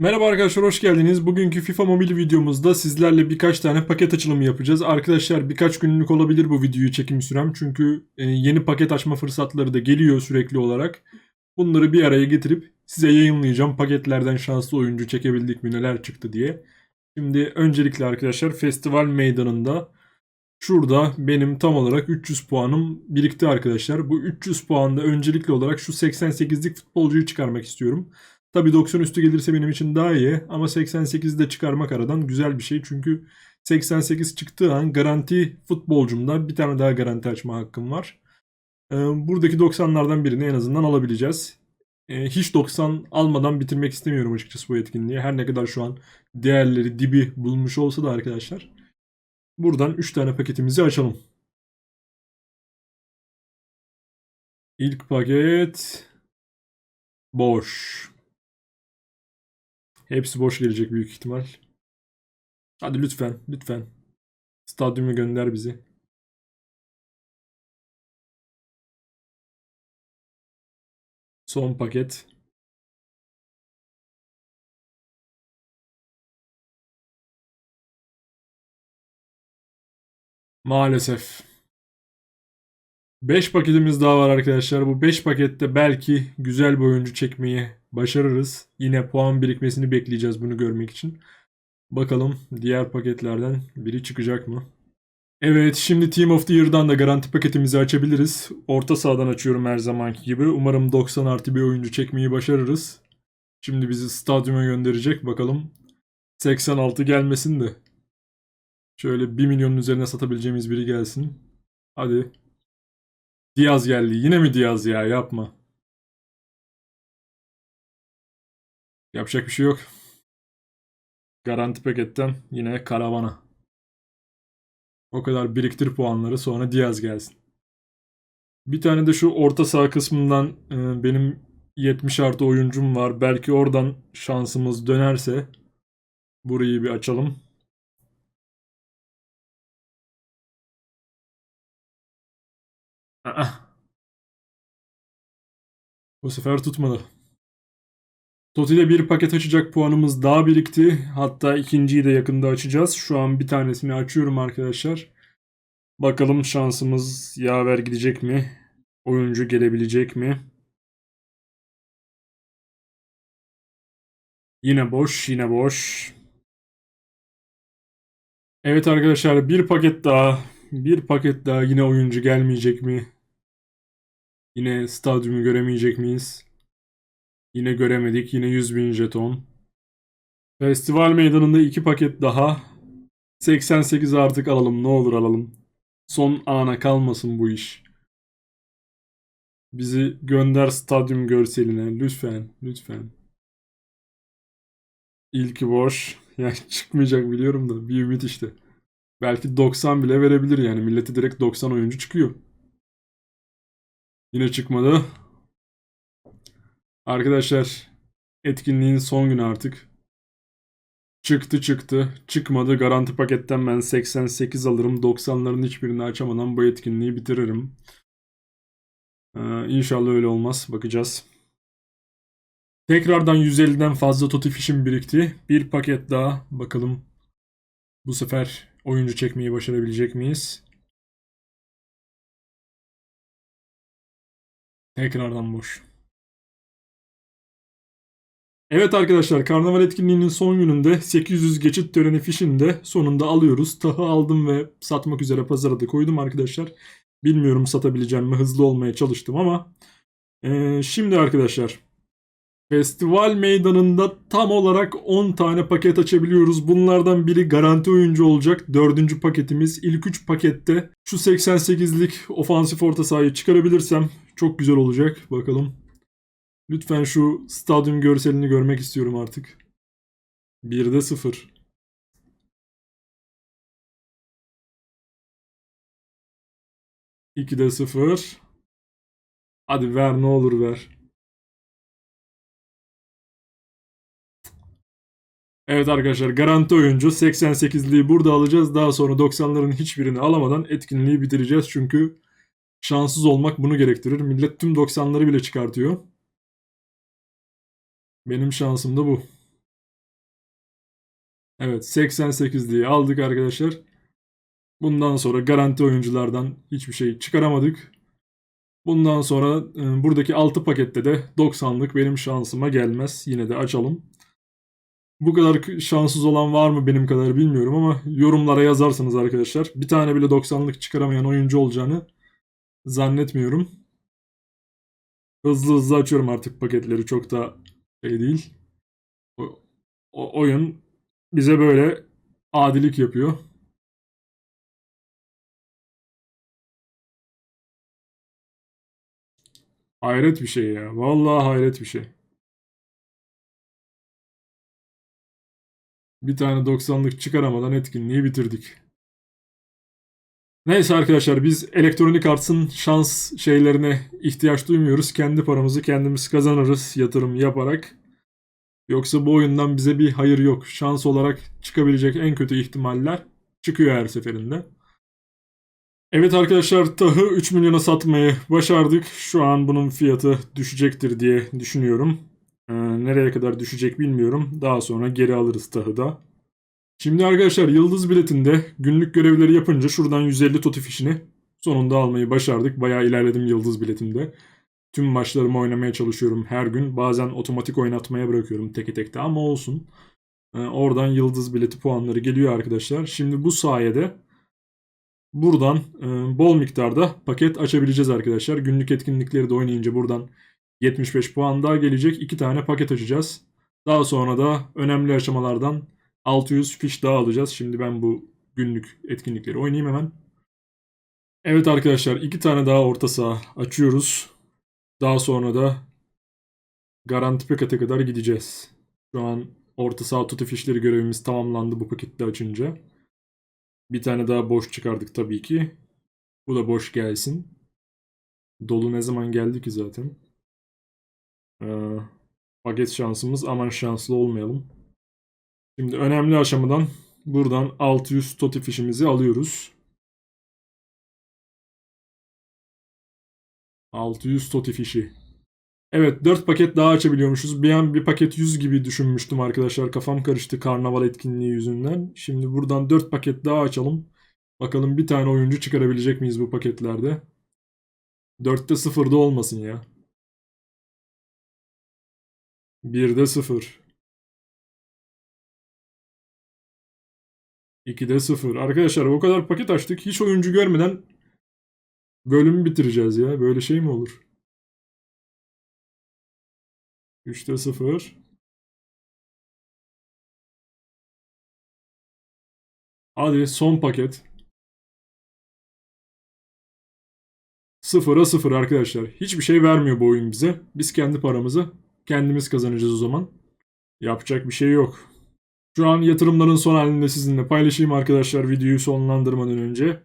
Merhaba arkadaşlar hoş geldiniz. Bugünkü FIFA Mobil videomuzda sizlerle birkaç tane paket açılımı yapacağız. Arkadaşlar birkaç günlük olabilir bu videoyu çekim sürem. Çünkü e, yeni paket açma fırsatları da geliyor sürekli olarak. Bunları bir araya getirip size yayınlayacağım. Paketlerden şanslı oyuncu çekebildik mi neler çıktı diye. Şimdi öncelikle arkadaşlar festival meydanında şurada benim tam olarak 300 puanım birikti arkadaşlar. Bu 300 puanda öncelikli olarak şu 88'lik futbolcuyu çıkarmak istiyorum. Tabii 90 üstü gelirse benim için daha iyi ama 88'i de çıkarmak aradan güzel bir şey. Çünkü 88 çıktığı an garanti futbolcumda bir tane daha garanti açma hakkım var. Ee, buradaki 90'lardan birini en azından alabileceğiz. Ee, hiç 90 almadan bitirmek istemiyorum açıkçası bu etkinliği. Her ne kadar şu an değerleri dibi bulmuş olsa da arkadaşlar. Buradan 3 tane paketimizi açalım. İlk paket boş. Hepsi boş gelecek büyük ihtimal. Hadi lütfen, lütfen. Stadyuma gönder bizi. Son paket. Maalesef. 5 paketimiz daha var arkadaşlar. Bu 5 pakette belki güzel bir oyuncu çekmeyi başarırız. Yine puan birikmesini bekleyeceğiz bunu görmek için. Bakalım diğer paketlerden biri çıkacak mı? Evet şimdi Team of the Year'dan da garanti paketimizi açabiliriz. Orta sahadan açıyorum her zamanki gibi. Umarım 90 artı bir oyuncu çekmeyi başarırız. Şimdi bizi stadyuma gönderecek. Bakalım 86 gelmesin de. Şöyle 1 milyonun üzerine satabileceğimiz biri gelsin. Hadi. Diaz geldi. Yine mi Diaz ya? Yapma. Yapacak bir şey yok. Garanti paketten yine karavana. O kadar biriktir puanları sonra Diaz gelsin. Bir tane de şu orta saha kısmından e, benim 70 artı oyuncum var. Belki oradan şansımız dönerse burayı bir açalım. Aa. Bu sefer tutmadı. Toti'de bir paket açacak puanımız daha birikti. Hatta ikinciyi de yakında açacağız. Şu an bir tanesini açıyorum arkadaşlar. Bakalım şansımız yaver gidecek mi? Oyuncu gelebilecek mi? Yine boş, yine boş. Evet arkadaşlar bir paket daha. Bir paket daha yine oyuncu gelmeyecek mi? Yine stadyumu göremeyecek miyiz? Yine göremedik. Yine 100 bin jeton. Festival meydanında iki paket daha. 88 artık alalım. Ne olur alalım. Son ana kalmasın bu iş. Bizi gönder stadyum görseline. Lütfen. Lütfen. İlki boş. Yani çıkmayacak biliyorum da. Bir ümit işte. Belki 90 bile verebilir yani. Milleti direkt 90 oyuncu çıkıyor. Yine çıkmadı. Arkadaşlar etkinliğin son günü artık. Çıktı çıktı. Çıkmadı. Garanti paketten ben 88 alırım. 90'ların hiçbirini açamadan bu etkinliği bitiririm. Ee, inşallah öyle olmaz. Bakacağız. Tekrardan 150'den fazla Toti fişim birikti. Bir paket daha. Bakalım bu sefer oyuncu çekmeyi başarabilecek miyiz? Tekrardan boş. Evet arkadaşlar karnaval etkinliğinin son gününde 800 geçit töreni fişini de sonunda alıyoruz. Tahı aldım ve satmak üzere pazara da koydum arkadaşlar. Bilmiyorum satabileceğim mi hızlı olmaya çalıştım ama. Ee, şimdi arkadaşlar festival meydanında tam olarak 10 tane paket açabiliyoruz. Bunlardan biri garanti oyuncu olacak. Dördüncü paketimiz. İlk 3 pakette şu 88'lik ofansif orta sahayı çıkarabilirsem çok güzel olacak. Bakalım. Lütfen şu stadyum görselini görmek istiyorum artık. 1'de 0. de 0. Hadi ver ne olur ver. Evet arkadaşlar garanti oyuncu 88'liği burada alacağız. Daha sonra 90'ların hiçbirini alamadan etkinliği bitireceğiz. Çünkü şanssız olmak bunu gerektirir. Millet tüm 90'ları bile çıkartıyor. Benim şansım da bu. Evet 88'liği aldık arkadaşlar. Bundan sonra garanti oyunculardan hiçbir şey çıkaramadık. Bundan sonra e, buradaki 6 pakette de 90'lık benim şansıma gelmez. Yine de açalım. Bu kadar şanssız olan var mı benim kadar bilmiyorum ama yorumlara yazarsınız arkadaşlar. Bir tane bile 90'lık çıkaramayan oyuncu olacağını zannetmiyorum. Hızlı hızlı açıyorum artık paketleri. Çok da şey değil. O, o- oyun bize böyle adilik yapıyor. Hayret bir şey ya. Vallahi hayret bir şey. Bir tane 90'lık çıkaramadan etkinliği bitirdik. Neyse arkadaşlar biz elektronik artsın şans şeylerine ihtiyaç duymuyoruz. Kendi paramızı kendimiz kazanırız yatırım yaparak. Yoksa bu oyundan bize bir hayır yok. Şans olarak çıkabilecek en kötü ihtimaller çıkıyor her seferinde. Evet arkadaşlar tahı 3 milyona satmayı başardık. Şu an bunun fiyatı düşecektir diye düşünüyorum. Ee, nereye kadar düşecek bilmiyorum. Daha sonra geri alırız tahı da. Şimdi arkadaşlar yıldız biletinde günlük görevleri yapınca şuradan 150 toti fişini sonunda almayı başardık. Bayağı ilerledim yıldız biletinde. Tüm maçlarımı oynamaya çalışıyorum her gün. Bazen otomatik oynatmaya bırakıyorum teke tekte ama olsun. Ee, oradan yıldız bileti puanları geliyor arkadaşlar. Şimdi bu sayede buradan e, bol miktarda paket açabileceğiz arkadaşlar. Günlük etkinlikleri de oynayınca buradan 75 puan daha gelecek. 2 tane paket açacağız. Daha sonra da önemli aşamalardan 600 fiş daha alacağız. Şimdi ben bu günlük etkinlikleri oynayayım hemen. Evet arkadaşlar iki tane daha orta saha açıyoruz. Daha sonra da garanti pakete kadar gideceğiz. Şu an orta saha tutu fişleri görevimiz tamamlandı bu pakette açınca. Bir tane daha boş çıkardık tabii ki. Bu da boş gelsin. Dolu ne zaman geldi ki zaten. Ee, paket şansımız aman şanslı olmayalım. Şimdi önemli aşamadan buradan 600 toti fişimizi alıyoruz. 600 toti fişi. Evet 4 paket daha açabiliyormuşuz. Bir an bir paket 100 gibi düşünmüştüm arkadaşlar. Kafam karıştı karnaval etkinliği yüzünden. Şimdi buradan 4 paket daha açalım. Bakalım bir tane oyuncu çıkarabilecek miyiz bu paketlerde? 4'te 0'da olmasın ya. 1'de 0. 2'de 0. Arkadaşlar o kadar paket açtık. Hiç oyuncu görmeden bölümü bitireceğiz ya. Böyle şey mi olur? 3'te 0. Hadi son paket. 0'a 0 arkadaşlar. Hiçbir şey vermiyor bu oyun bize. Biz kendi paramızı kendimiz kazanacağız o zaman. Yapacak bir şey yok. Şu an yatırımların son halini de sizinle paylaşayım arkadaşlar videoyu sonlandırmadan önce.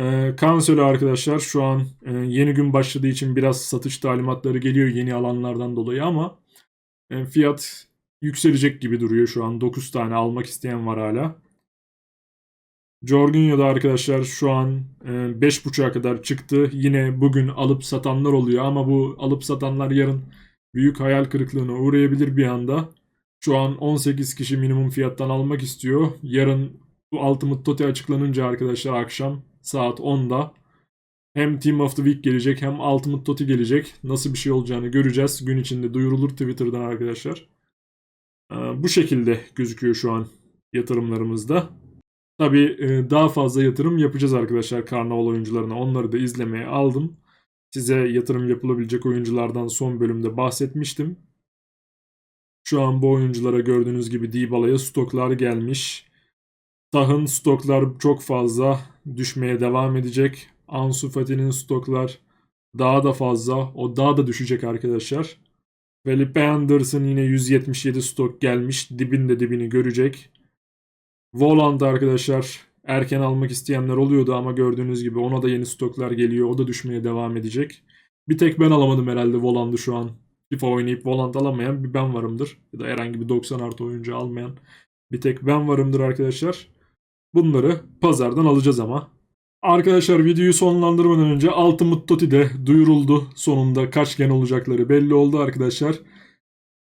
Ee, Cancelo arkadaşlar şu an e, yeni gün başladığı için biraz satış talimatları geliyor yeni alanlardan dolayı ama e, fiyat yükselecek gibi duruyor şu an. 9 tane almak isteyen var hala. Jorginho da arkadaşlar şu an e, 5.5'a kadar çıktı. Yine bugün alıp satanlar oluyor ama bu alıp satanlar yarın büyük hayal kırıklığına uğrayabilir bir anda. Şu an 18 kişi minimum fiyattan almak istiyor. Yarın bu Ultimate Tote açıklanınca arkadaşlar akşam saat 10'da hem Team of the Week gelecek hem Ultimate Tote gelecek. Nasıl bir şey olacağını göreceğiz. Gün içinde duyurulur Twitter'dan arkadaşlar. Ee, bu şekilde gözüküyor şu an yatırımlarımızda. Tabii e, daha fazla yatırım yapacağız arkadaşlar karnaval oyuncularına. Onları da izlemeye aldım. Size yatırım yapılabilecek oyunculardan son bölümde bahsetmiştim. Şu an bu oyunculara gördüğünüz gibi Dybala'ya stoklar gelmiş. Tah'ın stoklar çok fazla düşmeye devam edecek. Ansu Fati'nin stoklar daha da fazla. O daha da düşecek arkadaşlar. Felipe Anderson yine 177 stok gelmiş. Dibinde dibini görecek. Volant arkadaşlar erken almak isteyenler oluyordu ama gördüğünüz gibi ona da yeni stoklar geliyor. O da düşmeye devam edecek. Bir tek ben alamadım herhalde Voland'ı şu an. FIFA oynayıp Volant alamayan bir ben varımdır. Ya da herhangi bir 90 artı oyuncu almayan bir tek ben varımdır arkadaşlar. Bunları pazardan alacağız ama. Arkadaşlar videoyu sonlandırmadan önce Ultimate Toti de duyuruldu. Sonunda kaç gen olacakları belli oldu arkadaşlar.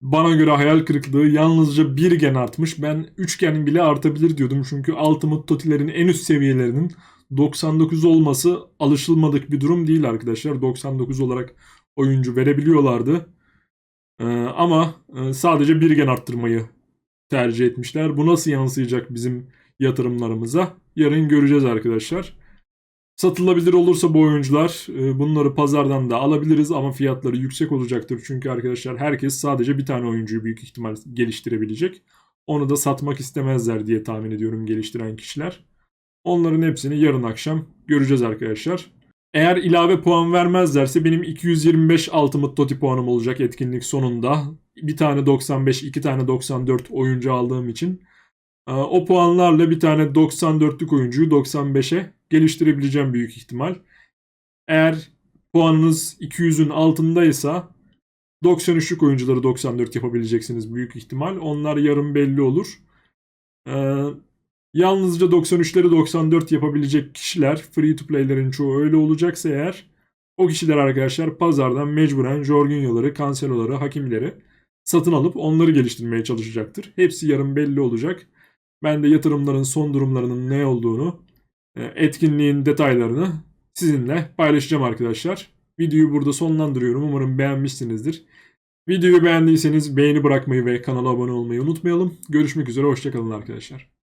Bana göre hayal kırıklığı yalnızca bir gen artmış. Ben 3 gen bile artabilir diyordum. Çünkü Ultimate Toti'lerin en üst seviyelerinin 99 olması alışılmadık bir durum değil arkadaşlar. 99 olarak oyuncu verebiliyorlardı. Ee, ama e, sadece bir gen arttırmayı tercih etmişler. Bu nasıl yansıyacak bizim yatırımlarımıza? Yarın göreceğiz arkadaşlar. Satılabilir olursa bu oyuncular e, bunları pazardan da alabiliriz ama fiyatları yüksek olacaktır. Çünkü arkadaşlar herkes sadece bir tane oyuncuyu büyük ihtimal geliştirebilecek. Onu da satmak istemezler diye tahmin ediyorum geliştiren kişiler. Onların hepsini yarın akşam göreceğiz arkadaşlar. Eğer ilave puan vermezlerse benim 225 Ultimate Toti puanım olacak etkinlik sonunda. Bir tane 95, iki tane 94 oyuncu aldığım için. Ee, O puanlarla bir tane 94'lük oyuncuyu 95'e geliştirebileceğim büyük ihtimal. Eğer puanınız 200'ün altındaysa 93'lük oyuncuları 94 yapabileceksiniz büyük ihtimal. Onlar yarın belli olur. Yalnızca 93'leri 94 yapabilecek kişiler, free to play'lerin çoğu öyle olacaksa eğer o kişiler arkadaşlar pazardan mecburen Jorginho'ları, Cancelo'ları, Hakimleri satın alıp onları geliştirmeye çalışacaktır. Hepsi yarın belli olacak. Ben de yatırımların son durumlarının ne olduğunu, e, etkinliğin detaylarını sizinle paylaşacağım arkadaşlar. Videoyu burada sonlandırıyorum. Umarım beğenmişsinizdir. Videoyu beğendiyseniz beğeni bırakmayı ve kanala abone olmayı unutmayalım. Görüşmek üzere, hoşçakalın arkadaşlar.